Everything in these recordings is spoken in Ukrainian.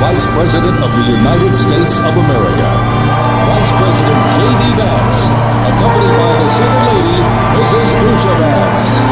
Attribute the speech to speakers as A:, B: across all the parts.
A: Vice President of the United States of America. Vice President J.D. Vance, accompanied by the Second Lady, Mrs. Crucia Vance.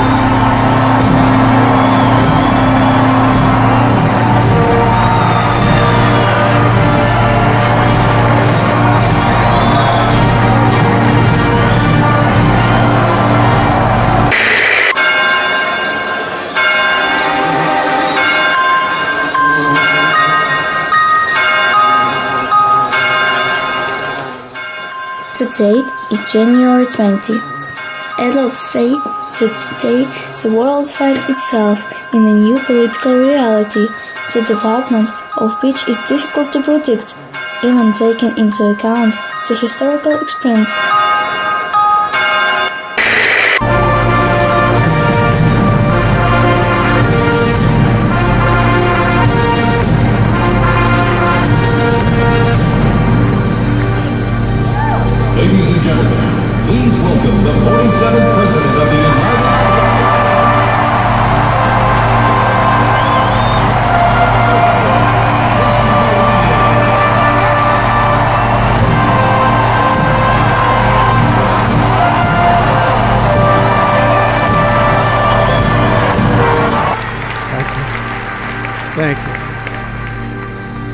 B: Today is January 20. Adults say that today the world finds itself in a new political reality, the development of which is difficult to predict, even taking into account the historical experience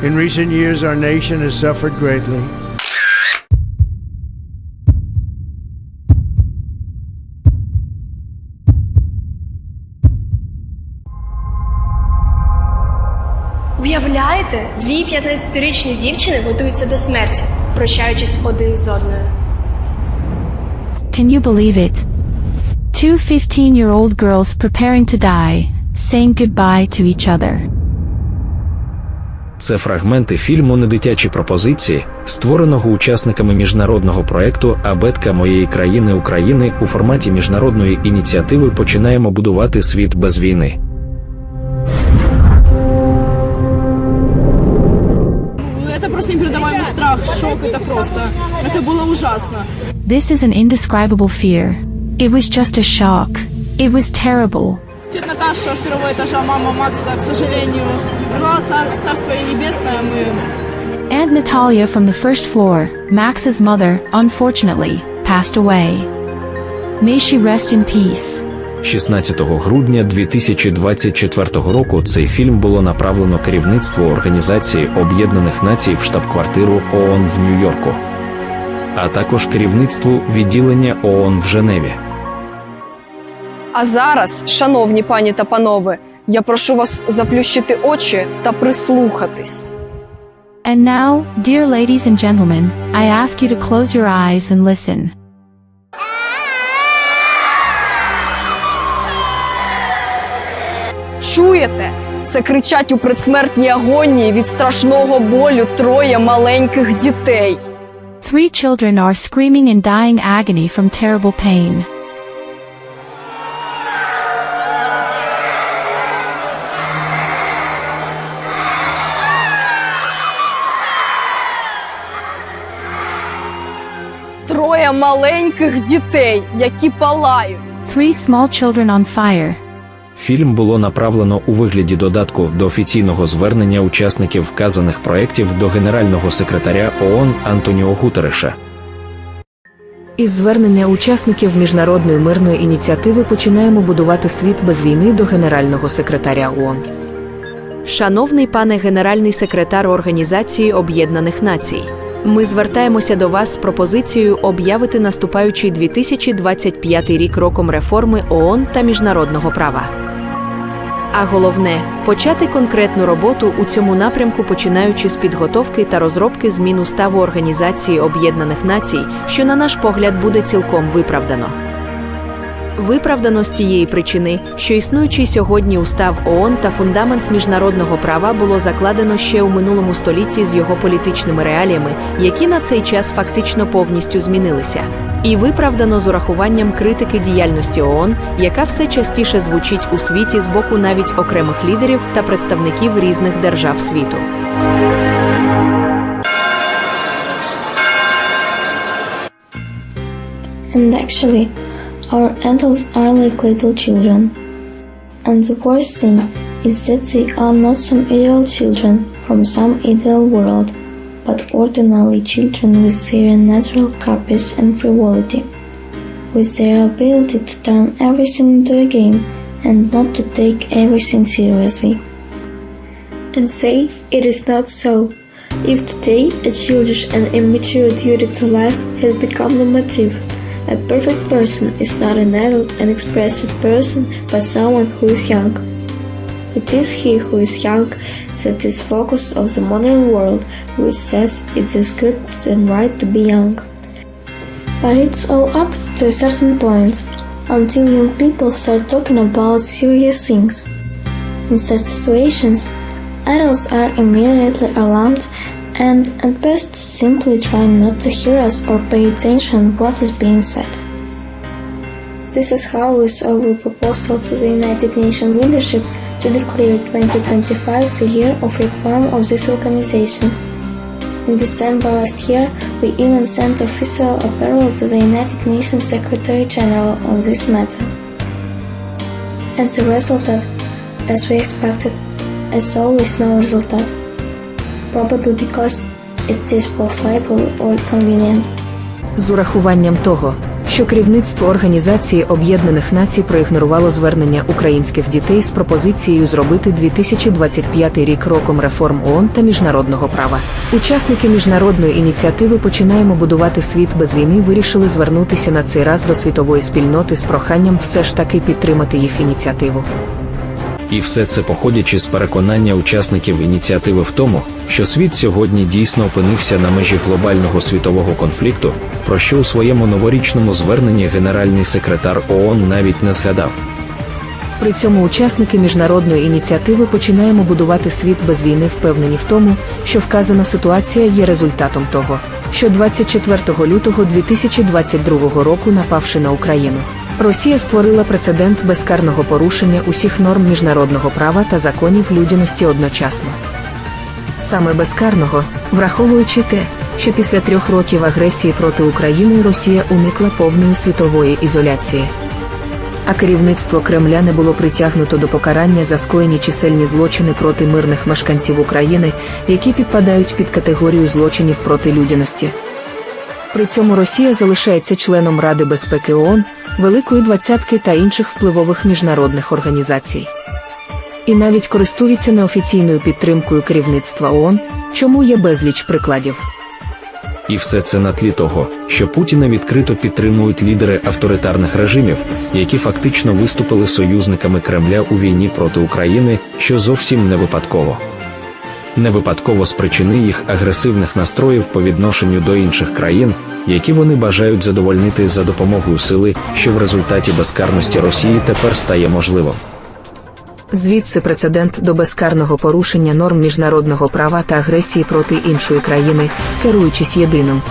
C: In recent years, our nation has suffered greatly.
D: Уявляєте, дві 15-річні дівчини готуються до смерті, прощаючись один з одною.
E: Can you believe it? Two 15 year old girls preparing to die, saying goodbye to each other.
F: Це фрагменти фільму Недитячі пропозиції, створеного учасниками міжнародного проекту Абетка моєї країни України у форматі міжнародної ініціативи Починаємо будувати світ без війни.
G: Это просто непередаваемый страх, шок, это просто, это было ужасно.
E: This is an indescribable fear. It was just a shock. It was terrible.
G: Тетя Наташа с первого этажа, мама Макса, к сожалению, цар, царство небесное, мы
E: Aunt Natalia from the first floor, Max's mother, unfortunately, passed away. May she rest in peace.
F: 16 грудня 2024 року цей фільм було направлено керівництву Організації Об'єднаних Націй в штаб-квартиру ООН в Нью-Йорку, а також керівництву відділення ООН в Женеві.
H: А зараз, шановні пані та панове, я прошу вас заплющити очі та прислухатись.
E: And now, dear ladies and gentlemen, I ask you to close your eyes and listen.
H: Чуєте? Це кричать у предсмертній агонії від страшного болю троє маленьких дітей.
E: Three children are screaming in dying agony from terrible pain.
H: Маленьких дітей, які палають.
E: Three small children on fire.
F: Фільм було направлено у вигляді додатку до офіційного звернення учасників вказаних проєктів до генерального секретаря ООН Антоніо Гутереша.
I: Із звернення учасників міжнародної мирної ініціативи починаємо будувати світ без війни до генерального секретаря ООН. Шановний пане генеральний секретар Організації Об'єднаних Націй, ми звертаємося до вас з пропозицією об'явити наступаючий 2025 рік роком реформи ООН та міжнародного права. А головне почати конкретну роботу у цьому напрямку, починаючи з підготовки та розробки змін уставу Організації Об'єднаних Націй, що, на наш погляд, буде цілком виправдано. Виправдано з тієї причини, що існуючий сьогодні устав ООН та фундамент міжнародного права було закладено ще у минулому столітті з його політичними реаліями, які на цей час фактично повністю змінилися. І виправдано з урахуванням критики діяльності ООН, яка все частіше звучить у світі з боку навіть окремих лідерів та представників різних держав світу.
B: And actually, our adults are like little children. And the worst thing is that they are not some ideal children from some ideal world, but ordinary children with their natural caprice and frivolity, with their ability to turn everything into a game and not to take everything seriously. And say it is not so. If today a childish and immature duty to life has become the motive, a perfect person is not an adult and expressive person, but someone who is young. It is he who is young that is focus of the modern world, which says it is good and right to be young. But it's all up to a certain point, until young people start talking about serious things. In such situations, adults are immediately alarmed and at best simply try not to hear us or pay attention what is being said. This is how we saw the proposal to the United Nations leadership to declare 2025 the year of reform of this organization. In December last year, we even sent official apparel to the United Nations Secretary General on this matter. And the result, as we expected, as always, no result. Probably because it is profitable or convenient.
J: З урахуванням того, що керівництво Організації Об'єднаних Націй проігнорувало звернення українських дітей з пропозицією зробити 2025 рік роком реформ ООН та міжнародного права. Учасники міжнародної ініціативи Починаємо будувати світ без війни вирішили звернутися на цей раз до світової спільноти з проханням все ж таки підтримати їх ініціативу.
F: І все це походячи з переконання учасників ініціативи в тому, що світ сьогодні дійсно опинився на межі глобального світового конфлікту, про що у своєму новорічному зверненні генеральний секретар ООН навіть не згадав.
J: При цьому учасники міжнародної ініціативи починаємо будувати світ без війни, впевнені в тому, що вказана ситуація є результатом того, що 24 лютого 2022 року, напавши на Україну, Росія створила прецедент безкарного порушення усіх норм міжнародного права та законів людяності одночасно. Саме безкарного, враховуючи те, що після трьох років агресії проти України Росія уникла повної світової ізоляції а керівництво Кремля не було притягнуто до покарання за скоєні чисельні злочини проти мирних мешканців України, які підпадають під категорію злочинів проти людяності. При цьому Росія залишається членом Ради безпеки ООН, Великої Двадцятки та інших впливових міжнародних організацій. І навіть користується неофіційною підтримкою керівництва ООН, чому є безліч прикладів.
F: І все це на тлі того, що Путіна відкрито підтримують лідери авторитарних режимів, які фактично виступили союзниками Кремля у війні проти України, що зовсім не випадково. Не випадково з причини їх агресивних настроїв по відношенню до інших країн, які вони бажають задовольнити за допомогою сили, що в результаті безкарності Росії тепер стає можливим.
J: Звідси прецедент до безкарного порушення норм міжнародного права та агресії проти іншої країни, керуючись єдиним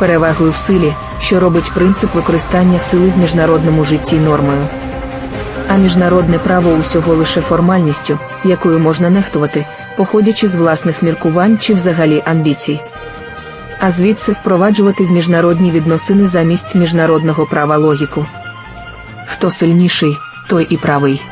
J: перевагою в силі, що робить принцип використання сили в міжнародному житті нормою. А міжнародне право усього лише формальністю, якою можна нехтувати, походячи з власних міркувань чи взагалі амбіцій. А звідси впроваджувати в міжнародні відносини замість міжнародного права логіку. Хто сильніший, той і правий.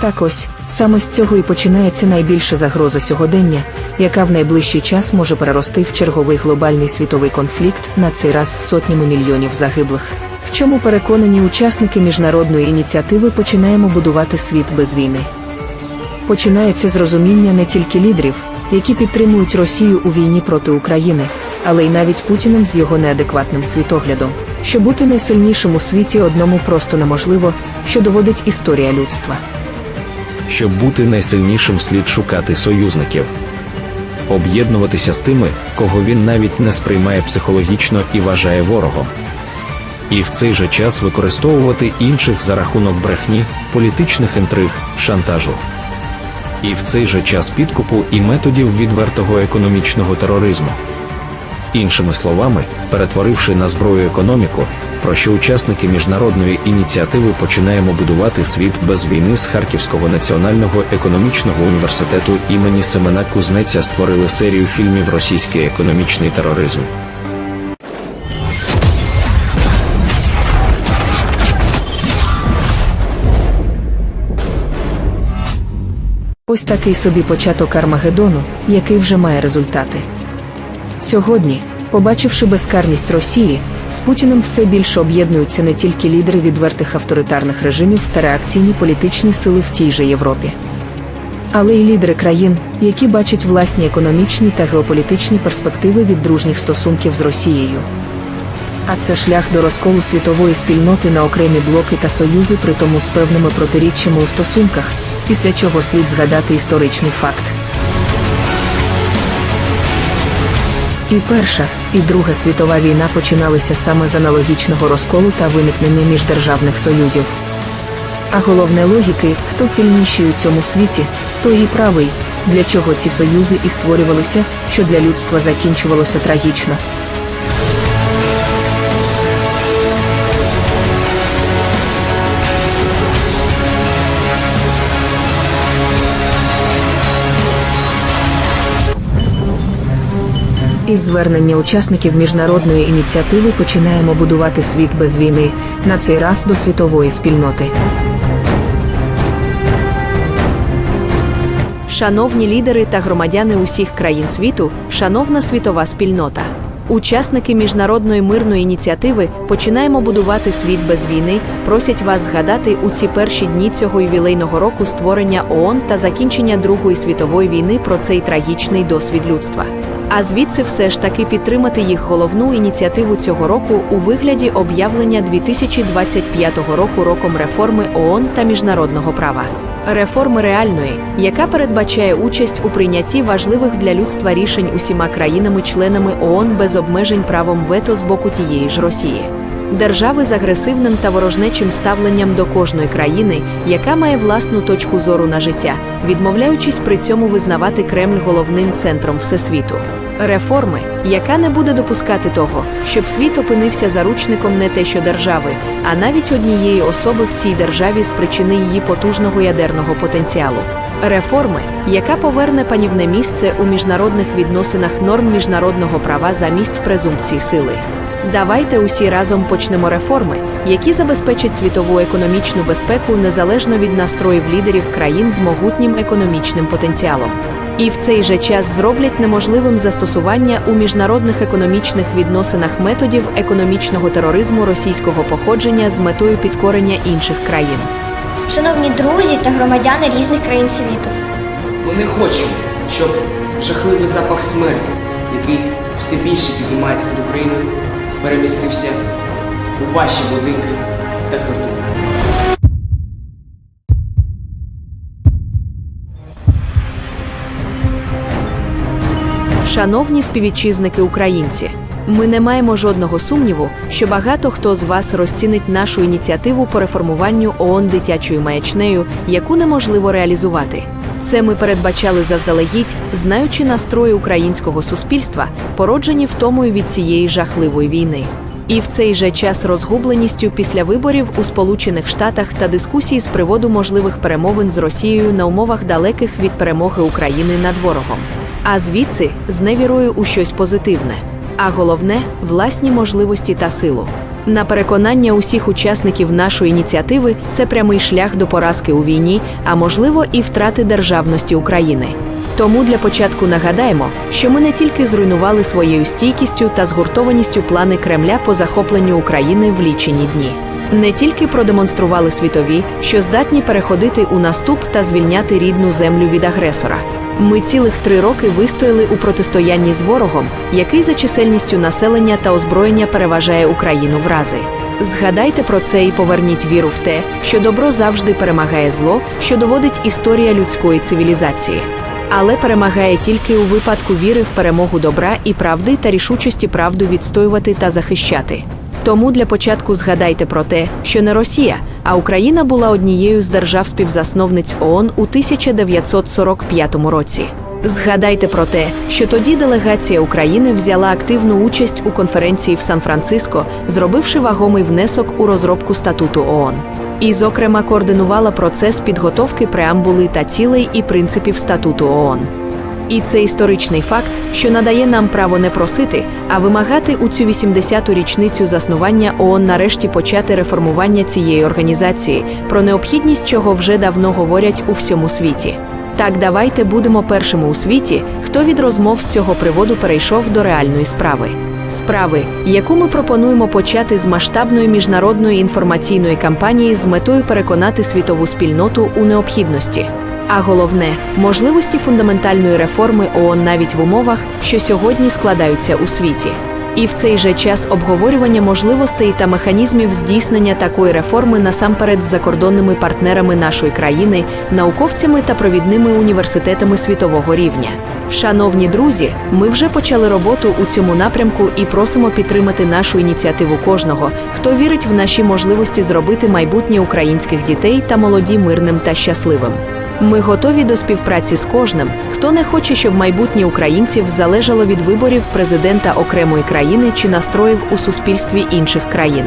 J: Так ось, саме з цього і починається найбільша загроза сьогодення, яка в найближчий час може перерости в черговий глобальний світовий конфлікт, на цей раз сотнями мільйонів загиблих. В чому переконані учасники міжнародної ініціативи починаємо будувати світ без війни. Починається з розуміння не тільки лідерів, які підтримують Росію у війні проти України, але й навіть Путіним з його неадекватним світоглядом, що бути найсильнішим у світі одному просто неможливо, що доводить історія людства.
F: Щоб бути найсильнішим слід шукати союзників, об'єднуватися з тими, кого він навіть не сприймає психологічно і вважає ворогом. І в цей же час використовувати інших за рахунок брехні, політичних інтриг, шантажу. І в цей же час підкупу і методів відвертого економічного тероризму. Іншими словами, перетворивши на зброю економіку, про що учасники міжнародної ініціативи починаємо будувати світ без війни з Харківського національного економічного університету імені Семена Кузнеця створили серію фільмів Російський економічний тероризм.
J: Ось такий собі початок Армагеддону, який вже має результати. Сьогодні, побачивши безкарність Росії, з Путіним все більше об'єднуються не тільки лідери відвертих авторитарних режимів та реакційні політичні сили в тій же Європі, але й лідери країн, які бачать власні економічні та геополітичні перспективи від дружніх стосунків з Росією. А це шлях до розколу світової спільноти на окремі блоки та союзи, при тому з певними протиріччями у стосунках, після чого слід згадати історичний факт. І Перша, і Друга світова війна починалися саме з аналогічного розколу та виникнення міждержавних союзів. А головне логіки, хто сильніший у цьому світі, той і правий, для чого ці союзи і створювалися, що для людства закінчувалося трагічно. Із звернення учасників міжнародної ініціативи починаємо будувати світ без війни, на цей раз до світової спільноти.
I: Шановні лідери та громадяни усіх країн світу, шановна світова спільнота. Учасники міжнародної мирної ініціативи починаємо будувати світ без війни. Просять вас згадати у ці перші дні цього ювілейного року створення ООН та закінчення Другої світової війни про цей трагічний досвід людства. А звідси все ж таки підтримати їх головну ініціативу цього року у вигляді об'явлення 2025 року роком реформи ООН та міжнародного права. Реформи реальної, яка передбачає участь у прийнятті важливих для людства рішень усіма країнами-членами ООН без обмежень правом вето з боку тієї ж Росії. Держави з агресивним та ворожнечим ставленням до кожної країни, яка має власну точку зору на життя, відмовляючись при цьому визнавати Кремль головним центром всесвіту. Реформи, яка не буде допускати того, щоб світ опинився заручником не те що держави, а навіть однієї особи в цій державі з причини її потужного ядерного потенціалу. Реформи, яка поверне панівне місце у міжнародних відносинах норм міжнародного права замість презумпцій сили. Давайте усі разом почнемо реформи, які забезпечать світову економічну безпеку незалежно від настроїв лідерів країн з могутнім економічним потенціалом. І в цей же час зроблять неможливим застосування у міжнародних економічних відносинах методів економічного тероризму російського походження з метою підкорення інших країн.
K: Шановні друзі та громадяни різних країн світу.
L: Ми не хочемо, щоб жахливий запах смерті, який все більше піднімається над Україною, перемістився у ваші будинки та квартири.
I: Шановні співвітчизники українці, ми не маємо жодного сумніву, що багато хто з вас розцінить нашу ініціативу по реформуванню ООН дитячою маячнею, яку неможливо реалізувати. Це ми передбачали заздалегідь, знаючи настрої українського суспільства, породжені втомою від цієї жахливої війни. І в цей же час розгубленістю після виборів у Сполучених Штатах та дискусії з приводу можливих перемовин з Росією на умовах далеких від перемоги України над ворогом. А звідси з невірою у щось позитивне. А головне власні можливості та силу. На переконання усіх учасників нашої ініціативи це прямий шлях до поразки у війні, а можливо і втрати державності України. Тому для початку нагадаємо, що ми не тільки зруйнували своєю стійкістю та згуртованістю плани Кремля по захопленню України в лічені дні. Не тільки продемонстрували світові, що здатні переходити у наступ та звільняти рідну землю від агресора. Ми цілих три роки вистояли у протистоянні з ворогом, який за чисельністю населення та озброєння переважає Україну в рази. Згадайте про це і поверніть віру в те, що добро завжди перемагає зло, що доводить історія людської цивілізації. Але перемагає тільки у випадку віри в перемогу добра і правди та рішучості правду відстоювати та захищати. Тому для початку згадайте про те, що не Росія, а Україна була однією з держав-співзасновниць ООН у 1945 році. Згадайте про те, що тоді делегація України взяла активну участь у конференції в Сан-Франциско, зробивши вагомий внесок у розробку статуту ООН. І, зокрема, координувала процес підготовки преамбули та цілей і принципів статуту ООН. І це історичний факт, що надає нам право не просити, а вимагати у цю 80-ту річницю заснування ООН нарешті почати реформування цієї організації, про необхідність чого вже давно говорять у всьому світі. Так давайте будемо першими у світі, хто від розмов з цього приводу перейшов до реальної справи. Справи, яку ми пропонуємо почати з масштабної міжнародної інформаційної кампанії з метою переконати світову спільноту у необхідності. А головне можливості фундаментальної реформи ООН навіть в умовах, що сьогодні складаються у світі. І в цей же час обговорювання можливостей та механізмів здійснення такої реформи насамперед з закордонними партнерами нашої країни, науковцями та провідними університетами світового рівня. Шановні друзі, ми вже почали роботу у цьому напрямку і просимо підтримати нашу ініціативу кожного, хто вірить в наші можливості зробити майбутнє українських дітей та молоді мирним та щасливим. Ми готові до співпраці з кожним, хто не хоче, щоб майбутнє українців залежало від виборів президента окремої країни чи настроїв у суспільстві інших країн.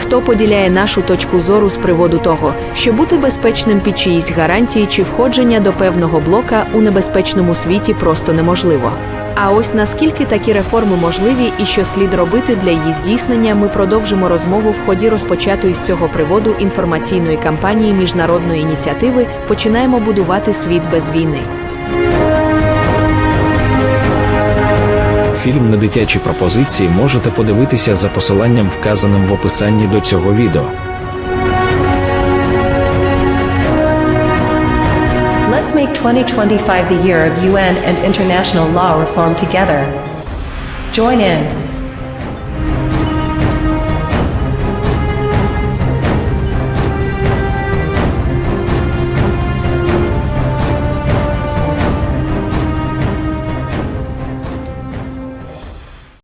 I: Хто поділяє нашу точку зору з приводу того, що бути безпечним під чиїсь гарантії чи входження до певного блока у небезпечному світі просто неможливо. А ось наскільки такі реформи можливі і що слід робити для її здійснення, ми продовжимо розмову в ході розпочатої з цього приводу інформаційної кампанії міжнародної ініціативи Починаємо будувати світ без війни.
F: Фільм на дитячі пропозиції можете подивитися за посиланням, вказаним в описанні до цього відео.
M: Let's make 2025 the year of UN and international law reform together. Join in.